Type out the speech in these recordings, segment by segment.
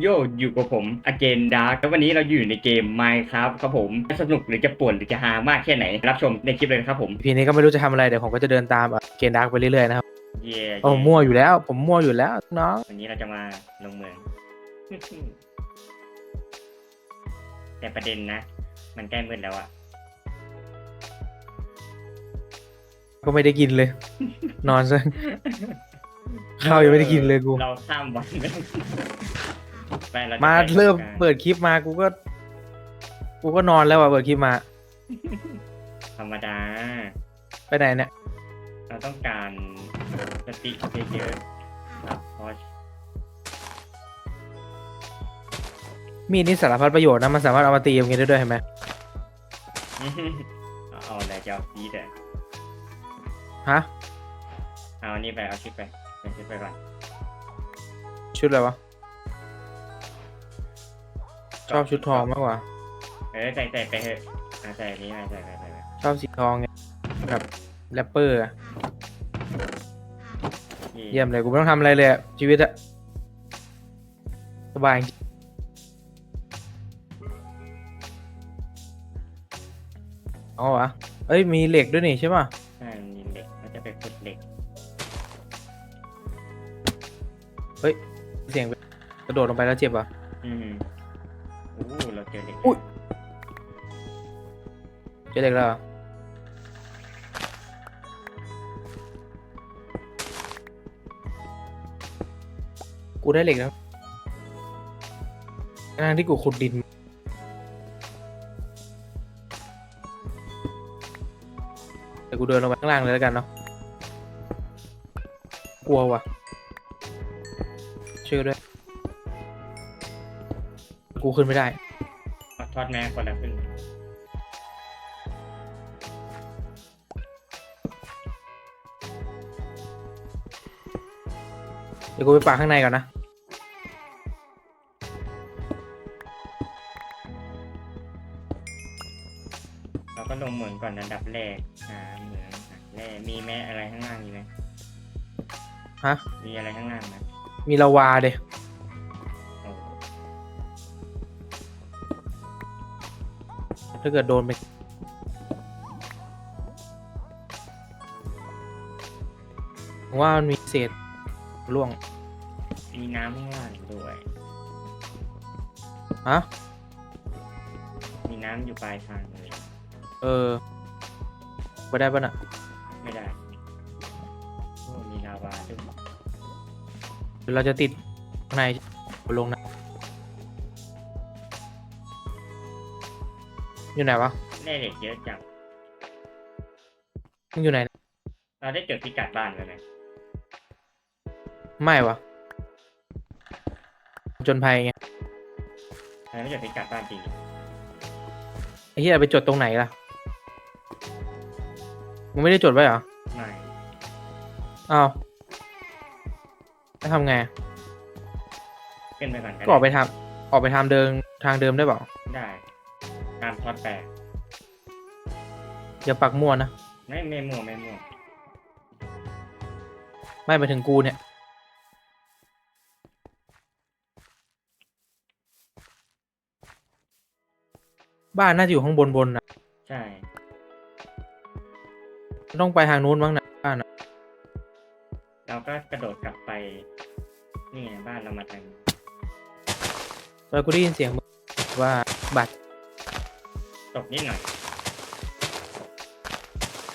โยอยู่กับผมอเจนดาร์แล้ววันนี้เราอยู่ในเกม Minecraft ครับผมจะสนุกหรือจะป่วนหรือจะฮามากแค่ไหน รับชมในคลิปเลยนะครับผม พีนี้ก็ไม่รู้จะทำอะไรเดี๋ยวผมก็จะเดินตามเกนดักไปเรื่อยๆนะครับเย่โอ้ผมมั่วอยู่แล้ว ผมมั่วอยู่แล้วน้องวันนี้เราจะมาลงเมือง แต่ประเด็นนะ มันใกล้มืดแล้วอะ ก็ไม่ได้กินเลย นอนซะข้าวยังไม่ได้กินเลยกู เราข้ามวันไปไปเราจะมาไปเริ่มกันเปิดคลิปมากูก็ กูก็นอนแล้วอะเปิดคลิปมา ธรรมดา ไปไหนเนี่ย เราต้องการสติเยอะๆครับเพราะมีดนี่สารพัดประโยชน์นะ มันสามารถเอามาตีอย่างงี้ได้ด้วยเห็นไหม เอาเอาอะไรจะเอาพีดอะ ฮะ เอาอันนี่ไปเอาชุดไปเป็นชุดไปก่อนชุดอะไรวะ ชอบชุดทองมากกว่า เออใส่ใส่ไปเถอะอะใส่อันนี้ไปใส่ไปใส่ไปชอบสีทองไงแบบแรปเปอร์อะเยี่ยมเลยกูไม่ต้องทำอะไรเลยอะชีวิตอะสบายจริงเอาวะเอ้ยมีเหล็กด้วยนี่ใช่ป่ะ เสียงกระโดดลงไปแล้วเจ็บอะอืมอู้เราเจอเหล็กอุ๊ยเจอเหล็กแล้วเหรอกูได้เหล็กแล้วทั้งที่กูขุดดินเดี๋ยวกูเดินลงไปข้างล่างเลยแล้วกันเนาะ กลัวว่ะ ช่วยด้วย กูขึ้นไม่ได้เอาทอดแม่คนละครึ่งเดี๋ยวกูไปปากข้างในก่อนนะ เราก็ลงเหมืองก่อนอันดับแรกหาเหมืองหาแร่มีแม่อะไรข้างล่างมีไหมฮะ มีอะไรข้างล่างไหม มีลาวาเดโอ้ถ้าเกิดโดนไปผมว่ามันมีเศษร่วง มีน้ำข้างล่างด้วยฮะมีน้ำอยู่ปลายทางเลย เออไปได้ปะน่ะ ไม่ได้ เดี๋ยวเราจะติดข้างในลงนะอยู่ไหนวะแร่เหล็กเยอะจังมึงอยู่ไหน เราได้จดพิกัดบ้านแล้วไหมไม่วะจนภัยไงเราไม่จดพิกัดบ้านจริงไอ้ที่ไปจดตรงไหนล่ะมึงไม่ได้จดไว้เหรอ ไม่อ้าว จะทำไง ขึ้นไปก่อนก็ออกไปทำออกไปทำเดินทางเดิมได้เปล่าได้ตามทอดแปะอย่าปักมั่วนะ ไม่ไม่มั่วไม่มั่วไม่ไปถึงกูเนี่ย บ้านน่าจะอยู่ข้างบนบนนะ ใช่ ต้องไปทางนู้นบ้างนะบ้านอะ เราก็กระโดดกลับไป นี่ไงบ้านเรามาทางนี้ตอนกูได้ยินเสียงมึงว่าบัตรตกนิดหน่อย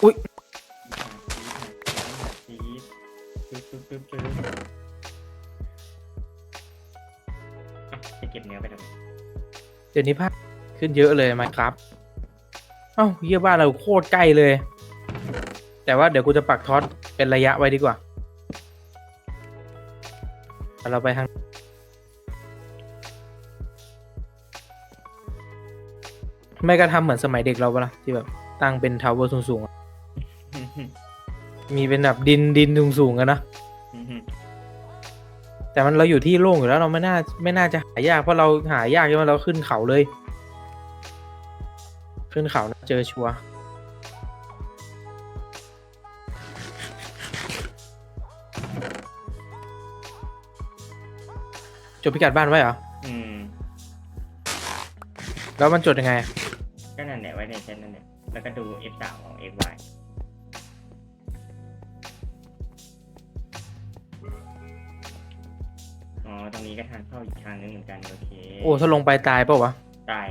อุ๊ยจี๊ดจี๊ดปึ๊บปึ๊บปึ๊บปึ๊บอะจะเก็บเนื้อไปทำไมเดี๋ยวนี้ภาพขึ้นเยอะเลยไหมครับเอ้าเยี่ยบ้านเราโคตรใกล้เลย แต่ว่าเดี๋ยวกูจะปักท็อตเป็นระยะไว้ดีกว่า เอาเราไปทางไม่ก็ทำเหมือนสมัยเด็กเราปะล่ะที่แบบตั้งเป็นทาวเวอร์สูงๆอะมีเป็นแบบดินดินสูงๆกันนะแต่มันเราอยู่ที่โล่งอยู่แล้วเราไม่น่าไม่น่าจะหายากเพราะเราหายากใช่ไหมเราขึ้นเขาเลย ขึ้นเขานะเจอชัวร์ ดพิกัดบ้านไว้เหรอ อืมแล้วมันจดยังไงอะก็นั่นแหละไว้ในเช่นนั่นแหละแล้วก็ดู F3 ของ FY อ๋อ ตรงนี้ก็ทางเข้าอีกทางนึงเหมือนกันโอเคโอ้ถ้าลงไปตายเปล่าวะ ตาย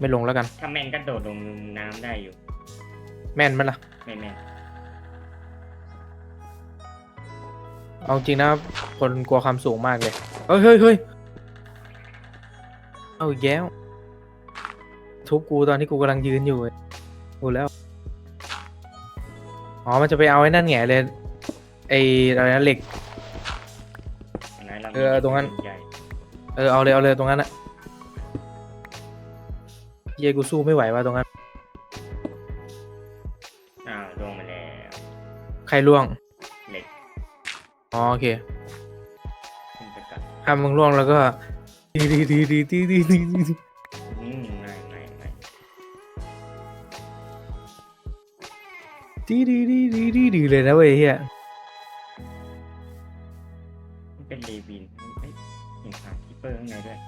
ไม่ลงแล้วกัน ถ้าแม่นก็โดดลงน้ำได้อยู่ แม่นมันล่ะ ไม่แม่น เอาจริงนะคนกลัวความสูงมากเลยเฮ้ยเฮ้ยเฮ้ยเอาอีกแล้วทุบกูตอนที่กูกำลังยืนอยู่กูแล้ว อ๋อ มันจะไปเอาไอ้นั่นไงเลยไอ้อะไรนะเหล็กอันนั้นเราเออตรงนั้น ใหญ่เออเอาเลยเอาเลยตรงนั้นอะเยกูสู้ไม่ไหวว่ะตรงนั้น อ้าวลงมาแล้วใครล่วงเหล็ก อ๋อโอเคทำบามึงล่วงแล้วก็ดีดีดีดีดีดีดีดีดีดีดีดีดีเลยนะเว้ยเฮียเป็นเลวินมันไม่เห็นขาคีเปอร์ข้างในด้วย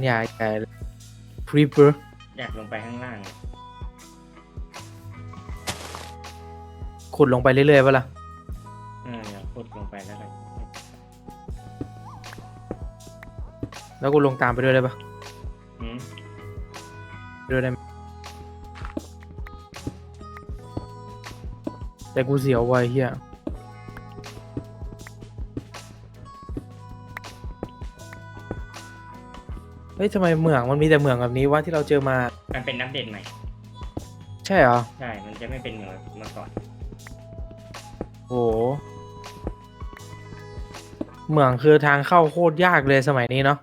เนี่ยใหญ่เลยพรีเปอร์อยากลงไปข้างล่าง ขุดลงไปเรื่อยๆปะล่ะ ไปแล้วกันแล้วกูลงตามไปด้วยได้ปะอืมไปด้วยได้ไหมแต่กูเสียวไวะไอ้เฮียเฮ้ยทำไมเหมืองมันมีแต่เหมืองแบบนี้วะที่เราเจอมา มันเป็นนับเดตใหม่ ใช่เหรอ ใช่ มันจะไม่เป็นเหมือนเมื่อก่อน โห เหมืองคือทางเข้าโคตรยากเลยสมัยนี้เนาะ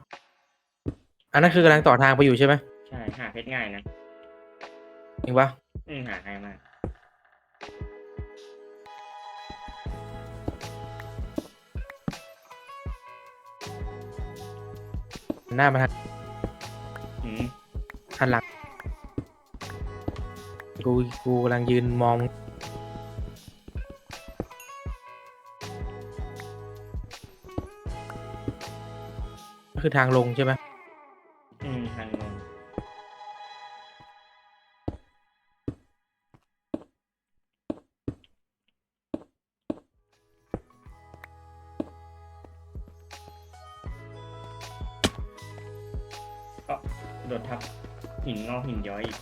อันนั้นคือกำลังต่อทางไปอยู่ใช่ไหมใช่หาเพชรง่ายนะจริงปะอืมหาง่ายมากหน้ามาทางอืมหันหลังกูกูกำลังยืนมอง คือทางลงใช่ไหมอืมทางลงก็โดดทับหินงอกหินย้อยอีก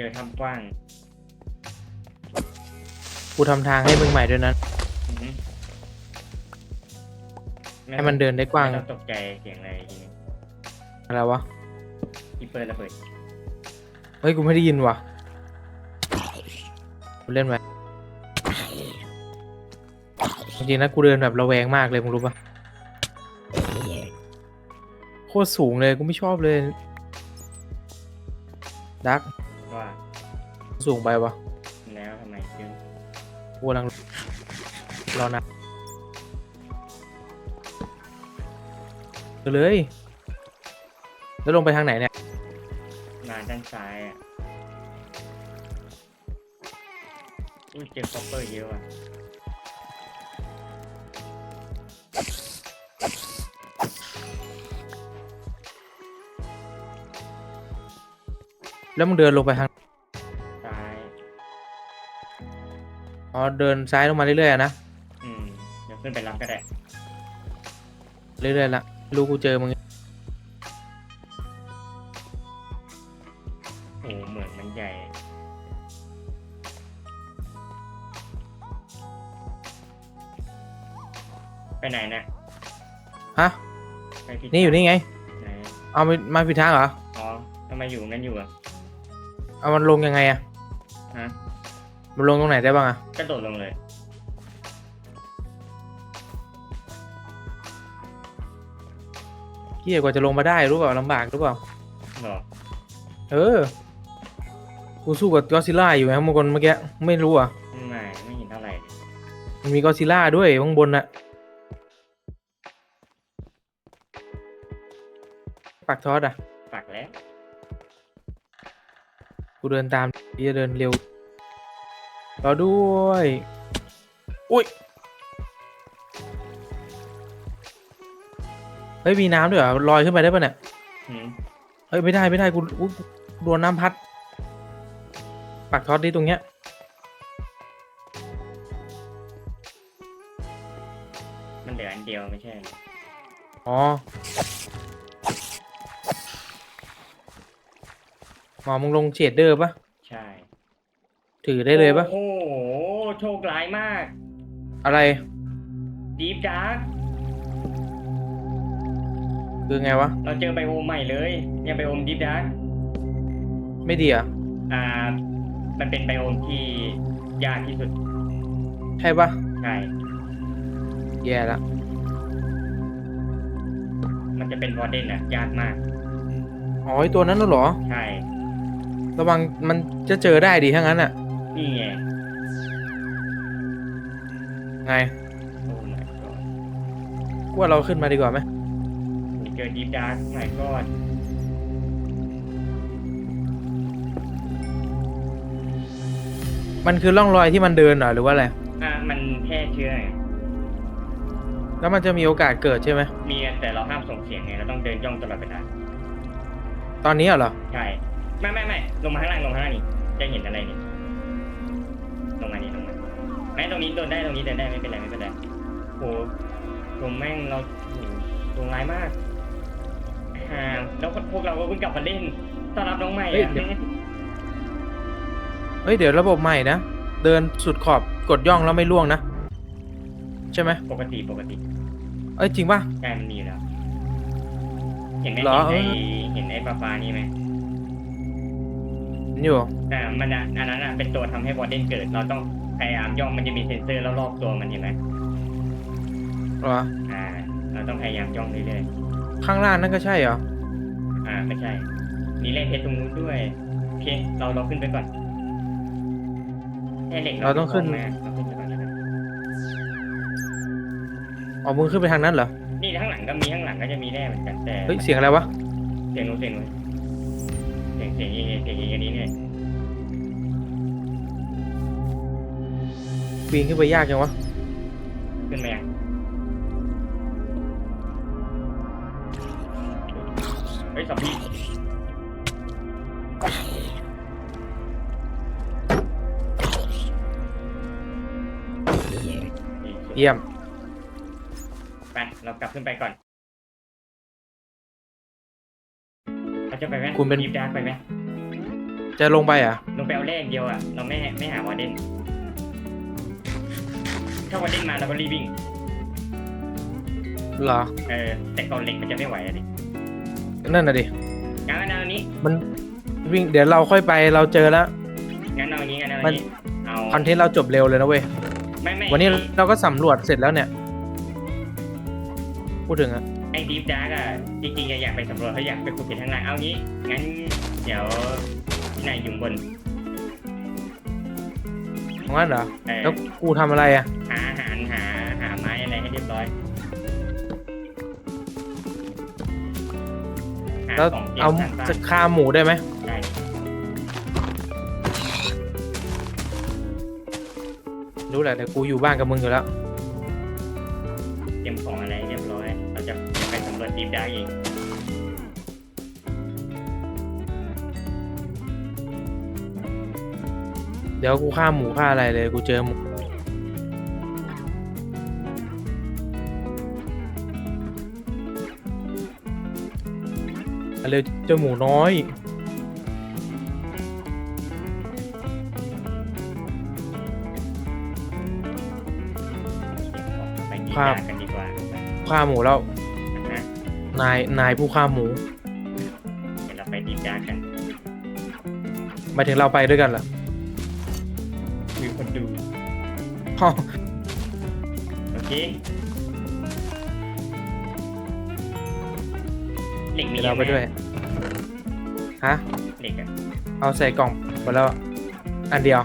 จอทำกว้างกูทำทางให้มึงใหม่ด้วยนะอือฮึให้มันเดินได้กว้างไม่ต้องตกใจเสียงอะไรทีนี้อะไรวะที่เปิดระเบิดเฮ้ยกูไม่ได้ยินว่ะกูเล่นไว้จริงๆนะกูเดินแบบระแวงมากเลยมึงรู้ปะโคตรสูงเลยกูไม่ชอบเลยดักว่า สูงไปวะแล้วทำไมจึงกูกำลังรอนะไปเลย แล้วลงไปทางไหนเนี่ย มาด้านซ้ายอะอุ้ยเจอคอปเปอร์เยอะอะแล้วมึงเดินลงไปทาง อ๋อเดินซ้ายลงมาเรื่อยๆอะนะ อืมเดี๋ยวขึ้นไปรับก็ได้ เรื่อยๆละรู้กูเจอมึงโอ้เหมือนมันใหญ่ ไปไหนนะฮะ ไปผิดนี่อยู่นี่ไง ไหนเอามามาผิดทางเหรอ อ๋อทำไมอยู่งั้นอยู่อะ เอามันลงยังไงอะฮะ มันลงตรงไหนได้บ้างอะกระโดดลงเลยเกี่ยกว่าจะลงมาได้รู้เปล่าลำบากรู้เปล่าหรอเออ กูสู้กับกอซิล่าอยู่ไงข้างบนเมื่อกี้ไม่รู้อะ ไม่ไม่เห็นเท่าไหร่เลยมันมีกอซิล่าด้วยข้างบนน่ะ ปักทอดอะฝากแล้ว กูเดินตามที่จะเดินเร็ว รอด้วย อุ้ย เฮ้ย มีน้ำด้วยเหรอลอยขึ้นไปได้ปะเนี่ยอืมเฮ้ย ไม่ได้ไม่ได้กูอุ๊ยโดนน้ำพัด ปักทอดที่ตรงเนี้ย มันเหลืออันเดียวไม่ใช่อ๋อ หมอมึงลงเชดเดอร์ปะใช่ ถือได้เลยปะโอ้โห โชคร้ายมาก อะไรดีฟดาร์กคือไงวะ เราเจอไบโอมใหม่เลยเนี่ยไบโอมดีฟดาร์กไม่ดีอะ อ่า มันเป็นไบโอมที่ยากที่สุด ใช่ปะใช่ แย่ละมันจะเป็นวอร์เดนอะยากมาก อ๋อไอตัวนั้นน่ะเหรอ ใช่ ระวังมันจะเจอได้ดีถ้างั้นอะ นี่ไงไงโอ้ my god กูว่าเราขึ้นมาดีกว่าไหมเจอดีฟดาร์กใหม่ก็มันคือร่องรอยที่มันเดินเหรอหรือว่าอะไร อ่ามันแค่เชื่อไงแล้วมันจะมีโอกาสเกิดใช่ไหม มีแต่เราห้ามส่งเสียงไงเราต้องเดินย่องตลอดเวลาตอนนี้เหรอ ใช่ ไม่ไม่ไม่ลงมาข้างล่างลงมาข้างล่างนี่จะเห็นอะไรนี่ ม้ตรงนี้เดินได้ตรงนี้เดินได้ไม่เป็นไรไม่เป็นไรโหผมแม่งเราโหตรงร้ายมากอ่าแล้วพวกเราก็เพิ่งกลับมาเล่นต้อนรับน้องใหม่เฮ้ยอะเดี๋ยว เฮ้ยเดี๋ยวระบบใหม่นะ เดินสุดขอบกดย่องแล้วไม่ล่วงนะ ใช่ไหมปกติปกติเอ้ยจริงปะใช่มันมีอยู่แล้ว เห็นไหมเหรอ เห็นไอ้เห็นไอ้ปลาปลานี่ไหมเห็นอยู่ แต่มันอะอันนั้นอะเป็นตัวทำให้วอร์เดนเกิด เราต้อง พยายามย่องมันจะมีเซ็นเซอร์รอบๆตัวมันเห็นไหมเหรออ่า เราต้องพยายามย่องเรื่อยข้างล่างนั่นก็ใช่เหรอๆอ่าไม่ใช่ มีเลขเพชรตรงนู้นด้วยโอเคเราเราขึ้นไปก่อนแค่เหล็กเราต้องขึ้นไม่พเราขึ้นไปก่อนนะครับอ๋อมึงขึ้นไปทางนั้นเหรอนี่ข้างหลังก็มีข้างหลังก็จะมีแน่เหมือนกันแต่ เฮ้ยเสียงอะไรวะเสียงนู้นเสียงนู้นเสียงเสียงยิงเสียงยิงอันนี้เนี่ย ปีนขึ้นไปยากจังวะ ขึ้นมายังเฮ้ยสองพี่เยี่ยม ไป เรากลับขึ้นไปก่อนเราจะไปไหมคุณเป็น ดีฟดาร์กไปไหมจะลงไปเหรอะ ลงไปเอาเลขเดียวอะ เราไม่ไม่หาวอร์เดน ถ้าวอร์เดนมาเราก็รีบวิ่ง เหรอ เออ แต่กอนเหล็กมันจะไม่ไหวอะดินั่นน่ะดิ งั้นเอาอันนี้มันวิ่งเดี๋ยวเราค่อยไปเราเจอแล้ว งั้นเอาอันนี้งั้นเอามัอันนนี้เอาคอนเทนต์เราจบเร็วเลยนะเว้ย ไม่ไม่วันนี้เราก็สำรวจเสร็จแล้วเนี่ย พูดถึงอะไอ้ดีฟดาร์กอะจริงๆอะอยากไปสำรวจเขาอยากไปขุดเพชรข้างล่างเอางี้ งั้น เดี๋ยวนายอยู่บนขอ งนั้นเหรอ เออแล้วกูทำอะไรอะ หาอาหารหาหาไม้อะไรให้เรียบร้อยหาแล้วของเตรียเอามสร้างบ้านจะฆ่าหมูได้ไหมได้รู้แหละแต่กูอยู่บ้านกับมึงอยู่แล้ว เตรียมของอะไรให้เรียบร้อย เราจะไปสำรวจดีฟดาร์ก เองเดี๋ยวกูฆ่าหมูฆ่าอะไรเลยกูเจอหมูอะไรเจอหมูน้อยไปดีฟครับดาร์กกันดีกว่าไปฆ่าหมูแล้ว นะ นายนายผู้ฆ่าหมูเดี๋ยวเราไปดีฟดาร์กกันหมายถึงเราไปด้วยกันเหรอ อ้าวโอเคเหล็กมีเดี๋ยวเราไปด้วย ฮะ เหล็กอะเอาใส่กล่องหมดแล้ว อันเดียว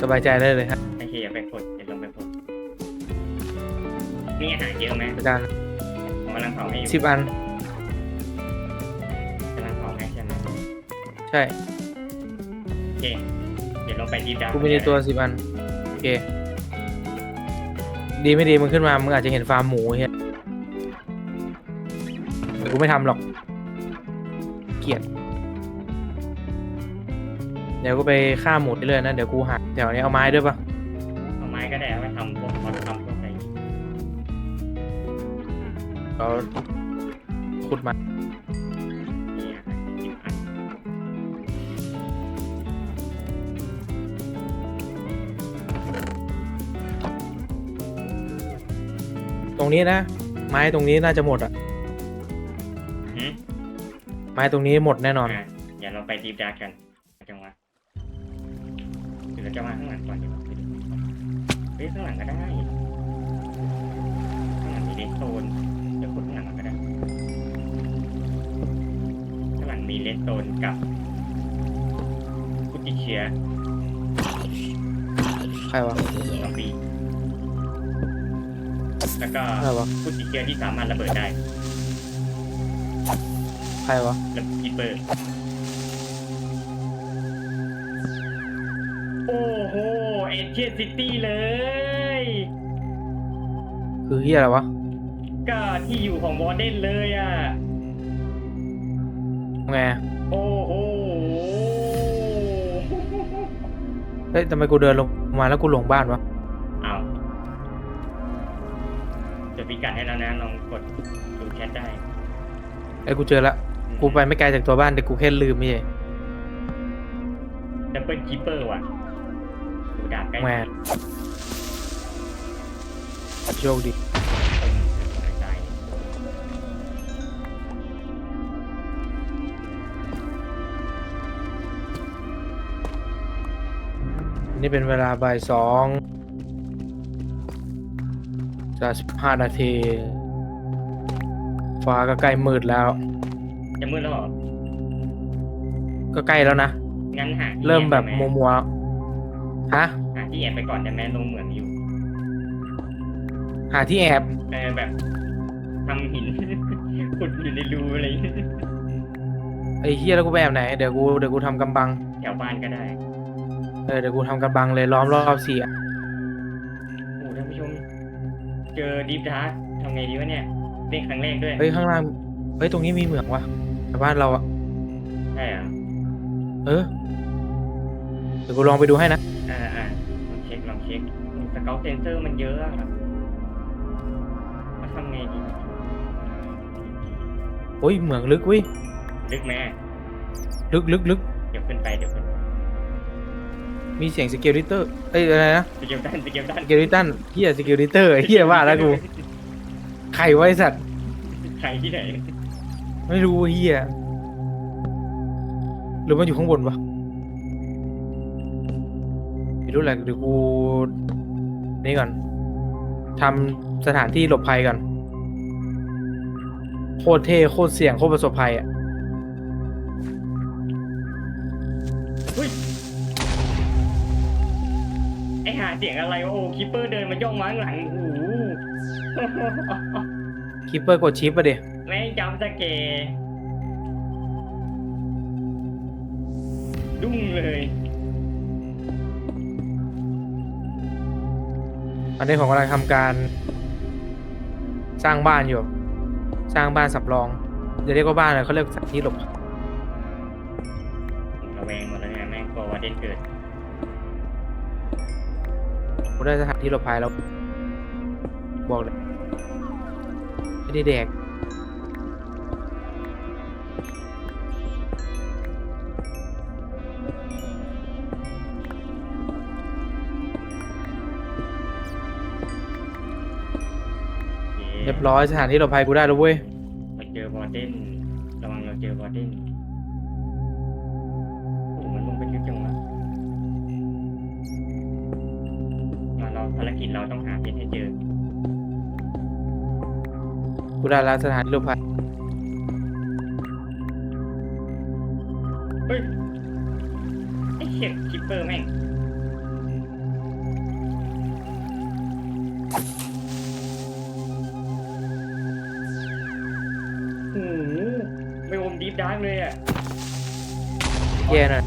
สบายใจได้เลยครับโอเคอย่าไปกดเดี๋ยวลงไปกดมีอาหารเยอะไหมอาจารย์ผมกำลังเผาให้อยู่สิบอัน กำลังเผาให้ใช่ไหมใช่ โอเค เดี๋ยวลงไปดีดดาวกูมีในตัวสิบอัน โอเค ดีไม่ดีมึงขึ้นมา มึงอาจจะเห็นฟาร์มหมูเฮียแต่กูไม่ทำหรอก เกลียด เดี๋ยวกูไปฆ่าหมูเรื่อยๆนะ เดี๋ยวกูหาแถวนี้เอาไม้ด้วยปะเอาไม้ก็ได้เอาไว้ทำพวกคอนทำพวกอะไรอย่างงี้เราขุดมา รงนี้นะ ไม้ตรงนี้น่าจะหมดอะหืมไม้ตรงนี้หมดแน่นอน อะเดี๋ยวเราไปดีดดาวกันจังหวะเดี๋ยวเราจะมาข้างหลังก่อนดีกว่าไปดูก่อนเฮ้ยข้างหลังก็ได้ข้างหลังมีเลสโตนเดี๋ยวขุดข้างหลังก่อนก็ได้ข้างหลังมีเลสโตนกับพุติเชียใครวะ ซอมบี้ แล้วก็ใครวะพุติเชียที่สามารถระเบิดได้ใครวะ แล้วกิปเปอร์โอ้โหเอเชียซิตี้เลย คือเฮียอะไรวะก็ที่อยู่ของวอร์เดนเลยอะไงโอ้โห เฮ้ยทำไมกูเดินลงมาแล้วกูหลงบ้านวะ กัดให้แล้วนะลองกดดูแชทได้ไอ้ยกูเจอละกูไปไม่ไกลจากตัวบ้านแต่กูแค่ลืมไม่ใช่ดับเบิลคิปเปอร์ว่ะดูดาบใกล้แหม่โชคดีอืมสบายใจนี่เป็นเวลาบ่ายสอง จะสิบห้านาที ฟ้าก็ใกล้มืดแล้ว จะมืดแล้วเหรอก็ใกล้แล้วนะ งั้นหาที่เริ่มแบบอบได้ไหมัวๆแล้วฮะ หาที่แอบไปก่อนแต่แม้ลงเหมืองอยู่หาที่แอบ เออแบบทำหิน ขุดอยู่ในรูอะไรอย่างเงี้ยไอ้เฮียแล้วกูไปแอบไหน เดี๋ยวกู เดี๋ยวกูทำกำบัง แถวบ้านก็ได้ เออ เดี๋ยวกูทำกำบังเลยล้อมรอบสี่อะโอ้ท่านผู้ชม เจอดีฟดาร์กทำไงดีวะเนี่ยเล่นครั้งแรกด้วยเฮ้ยข้างล่าง เฮ้ยตรงนี้มีเหมืองวะแต่บ้านเราอะใช่เหรอเออเดี๋ยวกูลองไปดูให้นะ อ่าอ่าลองเช็คลองเช็คสเกลเซนเซอร์มันเยอะอะมาทำไงดีโอ้ยเหมืองลึกเวิลึกไหมลึกลึกลึกเดี๋ยวขึ้นไปเดี๋ยวขึ้นไป มีเสียงสเกลลิเตอร์เอ้ยอะไรนะสเกลตันสเกลตันสเกลลิตันเฮียสเกลลิเตอร์เฮียว่าแล้วกูใครไวะไอ้สัตว์ ใครที่ไหนไม่รู้เฮียหรือมันอยู่ข้างบนวะไม่รู้แหละเดี๋ยวกูนี่ก่อนทำสถานที่หลบภัยก่อนโคตรเท่โคตรเสี่ยงโคตรประสบภัยอะ ไอหาเสียงอะไรวะโอ้คิปเปอร์เดินมาย่องมาข้างหลังโอ้โหคิปเปอร์กดชิปอะเดี๋ยแม่งจำสเกร์ดุ้งเลยอันนี้ผมกำลังทำการ สร้างบ้านอยู่ สร้างบ้านสำรองจะเรียกว่าบ้านอะไรเขาเรียกสถานที่หลบระแวงหมดแล้วเนี่ยแม่งกลัวว่าเด่นเกิด กูได้สถานที่หลบภัยแล้ว บอกเลยไม่ได้แดกโอเคเรียบร้อยสถานที่หลบภัยกูได้แล้วเว้ย เราเจอบอร์เดนระวังเราเจอบอร์เดน กุลาลาสถานรูปพันเฮ้ยไอเหี้ยคิปเปอร์แม่งหืมไม่อมดีฟดัร์กเลยอะเย่หน่อ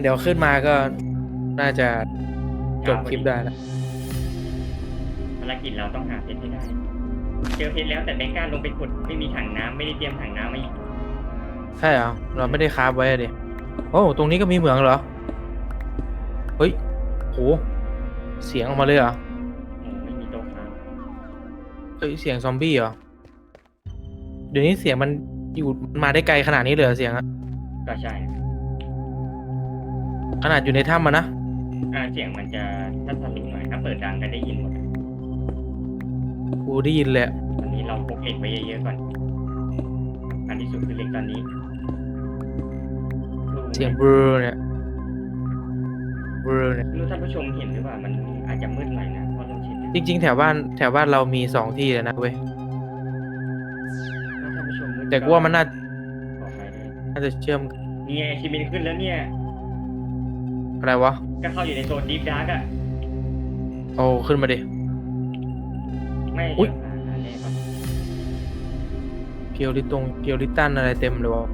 เดี๋ยวขึ้นมาก็น่าจะจบคลิปได้แล้ว กิจเราต้องหาเพชรให้ได้ เจอเพชรแล้วแต่ไม่กล้าลงไปขุดไม่มีถังน้ำไม่ได้เตรียมถังน้ำมาอีกใช่เหรอเราไม่ได้คราฟไว้อะดิโอ้ตรงนี้ก็มีเหมืองเหรอเฮ้ยโหเสียงออกมาเลยเหรอโอ้ไม่มีโต๊ะครับเฮ้ยเสียงซอมบี้เหรอเดี๋ยวนี้เสียงมันอยู่มันมาได้ไกลขนาดนี้เลยเหรอเสียงอะก็ใช่ขนาดอยู่ในถ้ำมันนะอ่าเสียงมันจะถ้าสลิงหน่อยถ้าเปิดดังก็ได้ยินหมดอะ กูได้ยินเลยอะตอนนี้เราพกเหล็กไว้เยอะๆก่อนอันที่สุดคือเหล็กตอนนี้เสียงเบลอเนี่ยเบลอเนี่ยไม่รู้ท่านผู้ชมเห็นหรือเปล่ามันอาจจะมืดหน่อยนะเพราะลงชิดจริง ๆ แถวบ้านแถวบ้านเรามีสองที่เลยนะเว้ยถ้าท่านผู้ชมมืดแต่กูว่ามันน่าขอไปเลยน่าจะเชื่อมนี่ไงชิมินขึ้นแล้วเนี่ยอะไรวะก็เข้าอยู่ในโซนดีฟดาร์กอะเอาขึ้นมาดิ ไม่อุ๊ยเดี๋ยวหาหาแน่ก่อนเกียวลิตงเกียวลิตันอะไรเต็มเลยวะ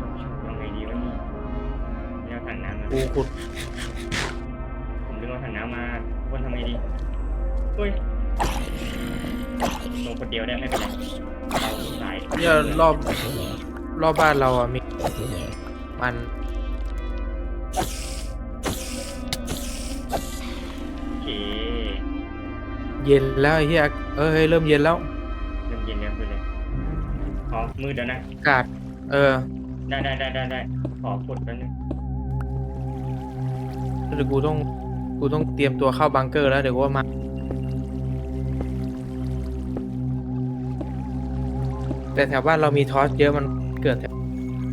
ท่านผู้ชมยังไงดีวะนี่ไม่เอาถังน้ำมากูขุดผมดึงเอาถังน้ำมาคนทำไงดีอุ้ยลงคนเดียวได้ไม่เป็นไรเราสายเนี่ยรอบรอบบ้านเราอะมีมัน เย็นแล้วไอ้เหี้ยเออเฮ้ยเริ่มเย็นแล้วเริ่มเย็นแล้วคือเลยอ๋อมืดแล้วนะ อากาศเออได้ได้ได้ได้ได้ขอขุดแป๊บนึงเดี๋ยวกูต้องกูต้องเตรียมตัวเข้าบังเกอร์แล้วเดี๋ยวกูว่ามาแต่แถวบ้านเรามีทอสเยอะมันเกิดแถว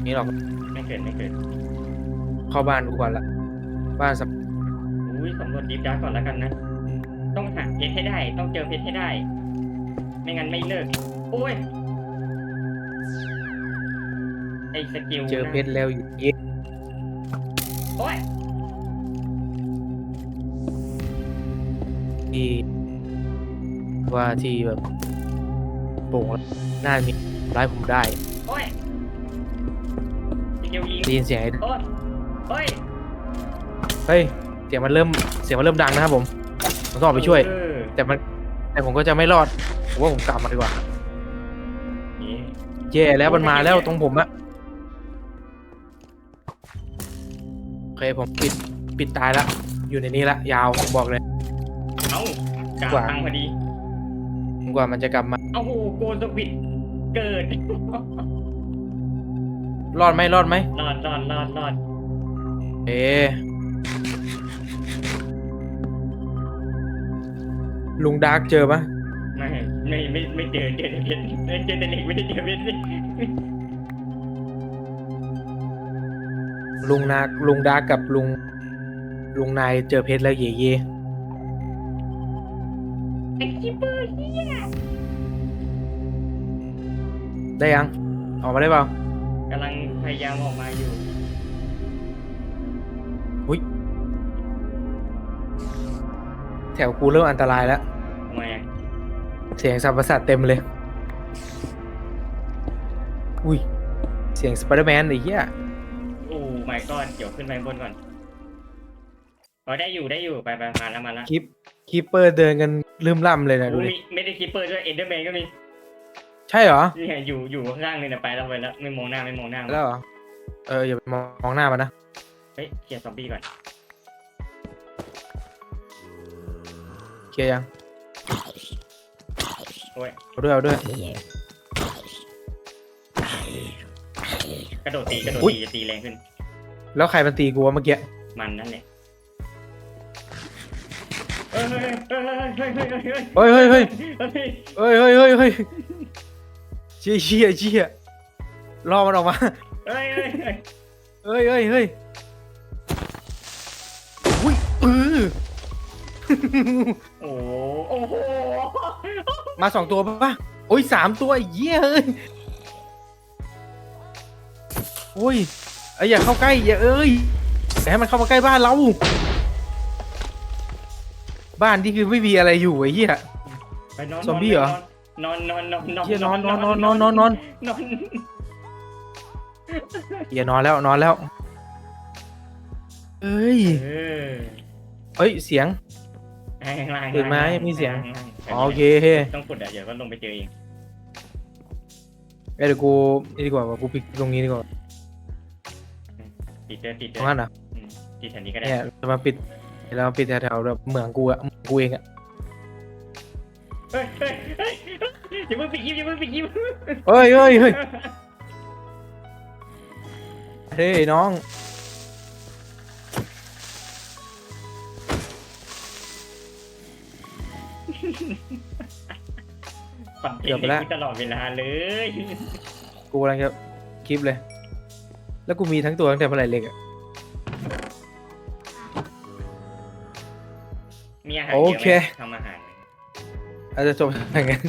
นี้หรอกไม่เกิดไม่เกิดเข้าบ้านกูก่อนละบ้านสับอุ้ยสำรวจดีฟดาร์กก่อนแล้วกันนะ ต้องหาเพชรให้ได้ ต้องเจอเพชรให้ได้ ไม่งั้นไม่เลิกโอ้ยไอสกิลเจอนะเพชรแล้วอยู่เย็นโอ้ยที่ว่าที่แบบโป่งแล้วน่ามีร้ายผมได้โอ้ยสกิลยิงได้ยินเสียงไอ้โอ้ยโอ้ยเฮ้ยเสียงมันเริ่มเสียงมันเริ่มดังนะครับผม ผมต้องออกไปช่วย เออแต่มัน แต่ผมก็จะไม่รอดผมว่าผมกลับมาดีกว่านี่แย่แล้วมันมาแล้วตรงผมอะโอเคผมปิดปิดตายละอยู่ในนี้ละยาวผมบอกเลย เอ้ากลางกว่าทางพอดี จนกว่ามันจะกลับมาเอ้าโหโกนสวิตเกิด รอดไหมรอดไหมรอดรอดรอดรอดเอ๊ะ ลุงดาร์กเจอปะไม่ไม่ไม่ไม่เจอเจอแต่เพชรเจอแต่เหล็กไม่ได้เจอเพชรสิลุงนาลุงดาร์กกับลุง ลุงนายเจอเพชรแล้วเย่เย่ไอ้คิปเปอร์เหียได้ยัง ออกมาได้เปล่ากำลังพยายามออกมาอยู่อุ้ย แถวกูเริ่มอันตรายแล้ว ทำไมอะเสียงสัมประสาทเต็มเลย อุ้ย เสียงสไปเดอร์แมนไอ้เหี้ยโอ้ my god เดี๋ยวขึ้นไปบนก่อนพอได้อยู่ได้อยู่ไปไปมาแล้วมาแล้วคลิปคีปเปอร์เดินกันลืมล่ำเลยนะดูอุ้ดิยไม่ได้คิปเปอร์ด้วยเอนเดอร์แมนก็มีใช่เหรอ นี่ไงอยู่อยู่ข้างๆเลยนะไปแล้วไปแล้วไม่มองหน้าไม่มองหน้าแล้วเหรอ เอออย่าไปมองหน้ามันนะ เฮ้ยเคลียร์ซอมบี้ก่อน เคลียร์ยังโอ้ยเอาด้วยเอาด้วย กระโดดตีกระโดดอุ๊ย ตีจะตีแรงขึ้น แล้วใครมันตีกูวะเมื่อกี้มันนั่นแหละเฮ้ยเฮ้ยเฮ้ยเฮ้ยเฮ้ยเฮ้ยเฮ้ยเฮ้ยเฮ้ยเฮ้ยเฮ้ยเฮ้ยเฮ้ยเฮ้ยเชี่ยเชี่ยเชี่ยรอมันออกมาเฮ้ยเฮ้ยเฮ้ยเฮ้ยเฮ้ยเฮ้ยอุ้ยเออ โอ้โหโอ้โหมาสองตัวปะโอ้ยสามตัวไอ้เหี้ยเอ้ยโอ้ยเอ้ยอย่าเข้าใกล้อย่าเอ้ยอย่าให้มันเข้ามาใกล้บ้านเรา บ้านที่คือไม่มีอะไรอยู่ไอ้เหี้ย ไปนอนซอมบี้เหรอ นอนนอนนอนนอนเหี้ยนอนนอนนอนนอนนอนนอนนอนอย่านอนแล้วนอนแล้วเอ้ยเออเอ้ยเสียง ข้างล่างตื่นไหมข้างล่างมีเสียง ข้าล่าอ๋อโอเคต้องกดอะเดี๋ยวก็ลงไปเจอเองเอ้ยเดี๋ยวกูนี่ดีกว่าว่ากูปิดตรงนี้ดีกว่าติดเจอติดตเจรงอนั้นเหรออืมติดแถวนี้ก็ได้เนี่ยจะมาปิดเรามาปิดแถวๆแบบเหมืองกูอะเหมืองกูเองอะเฮ้ยเฮ้ยเฮ้ยอย่าเพิ่งปิดยิ้มอย่าเพิ่งปิดยิ้มเฮ้ยเฮ้ยเฮ้ยเฮ้ยน้อง ปัดเองเลยตลอดเวลาเลยกูกำลังจะคลิปเลย แล้วกูมีทั้งตัวตั้งแต่เมื่อไหร่เล็กอะมีอาหารโอเยอะเคไหมทำอาหารไหมอาจจะจบอย่างงั้น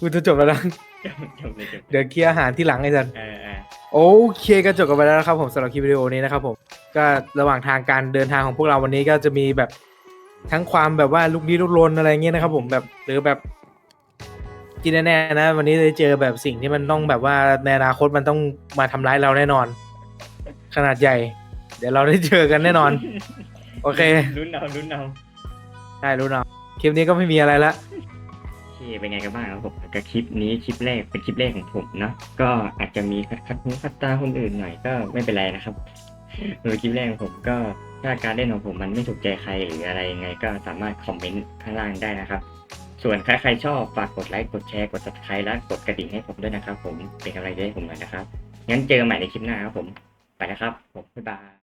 กูจะจบแล้วนะ จบจบเลยจบเดี๋ยวเคลียร์อาหารที่หลังไอ้สัน เออเออโอเคก็จบกันไปแล้วนะครับผมสำหรับคลิปวิดีโอนี้นะครับผมก็ระหว่างทางการเดินทางของพวกเราวันนี้ก็จะมีแบบ ทั้งความแบบว่าลุกลี้ลุกลนอะไรเงี้ยนะครับ ผมแบบหรือแบบที่แน่ๆนะ วันนี้ได้เจอแบบสิ่งที่มันต้องแบบว่าในอนาคตมันต้องมาทำร้ายเราแน่นอน ขนาดใหญ่ เดี๋ยวเราได้เจอกันแน่นอน โอเคลุ้นเอาลุ้นเอาได้รู้เนาะคลิปนี้ก็ไม่มีอะไรละ โอเคเป็นไงกันบ้างครับผมกับคลิปนี้คลิปแรกเป็นคลิปแรกของผมเนาะก็อาจจะมีคัดหูคัดตาคนอื่นหน่อยก็ไม่เป็นไรนะครับโดยคลิปแรกของผมก็ ถ้าการเล่นของผมมันไม่ถูกใจใครหรืออะไรยังไงก็สามารถคอมเมนต์ข้างล่างได้นะครับ ส่วนใครๆชอบฝากกดไลค์ กดแชร์ กด subscribe และกดกระดิ่งให้ผมด้วยนะครับ ผมเป็นกำลังใจให้ผมหน่อยนะครับ งั้นเจอกันใหม่ในคลิปหน้าครับผม ไปนะครับ ผมบ๊ายบาย